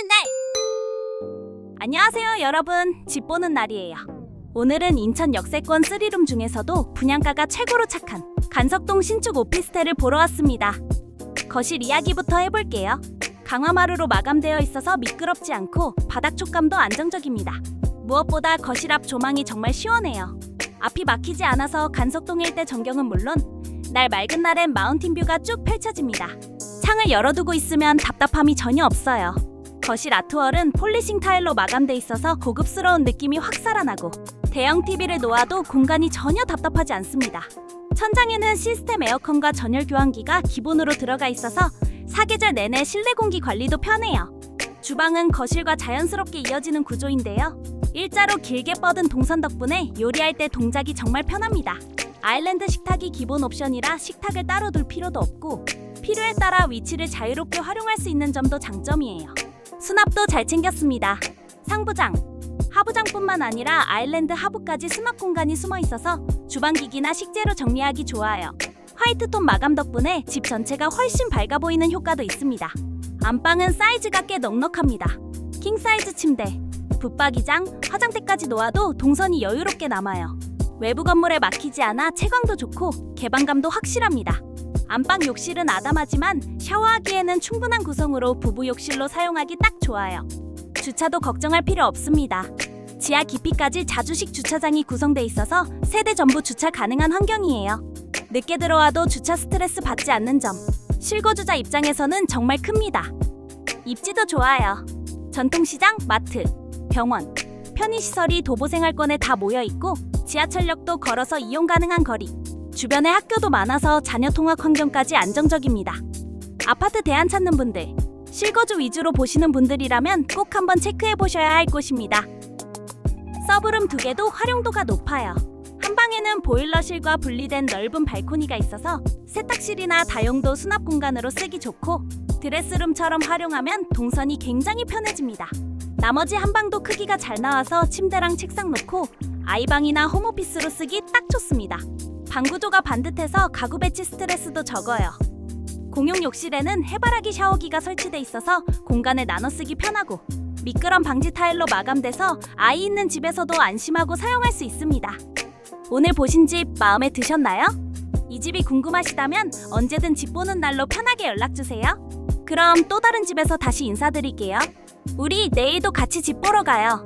보는 날. 안녕하세요, 여러분. 집 보는 날이에요. 오늘은 인천 역세권 3룸 중에서도 분양가가 최고로 착한 간석동 신축 오피스텔을 보러 왔습니다. 거실 이야기부터 해볼게요. 강화마루로 마감되어 있어서 미끄럽지 않고 바닥 촉감도 안정적입니다. 무엇보다 거실 앞 조망이 정말 시원해요. 앞이 막히지 않아서 간석동 일대 전경은 물론 날 맑은 날엔 마운틴 뷰가 쭉 펼쳐집니다. 창을 열어두고 있으면 답답함이 전혀 없어요. 거실 아트월은 폴리싱 타일로 마감돼 있어서 고급스러운 느낌이 확 살아나고 대형 TV를 놓아도 공간이 전혀 답답하지 않습니다. 천장에는 시스템 에어컨과 전열 교환기가 기본으로 들어가 있어서 사계절 내내 실내 공기 관리도 편해요. 주방은 거실과 자연스럽게 이어지는 구조인데요. 일자로 길게 뻗은 동선 덕분에 요리할 때 동작이 정말 편합니다. 아일랜드 식탁이 기본 옵션이라 식탁을 따로 둘 필요도 없고 필요에 따라 위치를 자유롭게 활용할 수 있는 점도 장점이에요. 수납도 잘 챙겼습니다. 상부장, 하부장뿐만 아니라 아일랜드 하부까지 수납 공간이 숨어 있어서 주방기기나 식재료 정리하기 좋아요. 화이트톤 마감 덕분에 집 전체가 훨씬 밝아 보이는 효과도 있습니다. 안방은 사이즈가 꽤 넉넉합니다. 킹 사이즈 침대, 붙박이장, 화장대까지 놓아도 동선이 여유롭게 남아요. 외부 건물에 막히지 않아 채광도 좋고 개방감도 확실합니다. 안방 욕실은 아담하지만 샤워하기에는 충분한 구성으로 부부 욕실로 사용하기 딱 좋아요. 주차도 걱정할 필요 없습니다. 지하 깊이까지 자주식 주차장이 구성돼 있어서 세대 전부 주차 가능한 환경이에요. 늦게 들어와도 주차 스트레스 받지 않는 점. 실거주자 입장에서는 정말 큽니다. 입지도 좋아요. 전통시장, 마트, 병원, 편의시설이 도보생활권에 다 모여 있고 지하철역도 걸어서 이용 가능한 거리. 주변에 학교도 많아서 자녀 통학 환경까지 안정적입니다. 아파트 대안 찾는 분들, 실거주 위주로 보시는 분들이라면 꼭 한번 체크해 보셔야 할 곳입니다. 서브룸 두 개도 활용도가 높아요. 한 방에는 보일러실과 분리된 넓은 발코니가 있어서 세탁실이나 다용도 수납 공간으로 쓰기 좋고 드레스룸처럼 활용하면 동선이 굉장히 편해집니다. 나머지 한 방도 크기가 잘 나와서 침대랑 책상 놓고 아이방이나 홈오피스로 쓰기 딱 좋습니다. 방 구조가 반듯해서 가구 배치 스트레스도 적어요. 공용 욕실에는 해바라기 샤워기가 설치돼 있어서 공간을 나눠 쓰기 편하고 미끄럼 방지 타일로 마감돼서 아이 있는 집에서도 안심하고 사용할 수 있습니다. 오늘 보신 집 마음에 드셨나요? 이 집이 궁금하시다면 언제든 집 보는 날로 편하게 연락 주세요. 그럼 또 다른 집에서 다시 인사드릴게요. 우리 내일도 같이 집 보러 가요.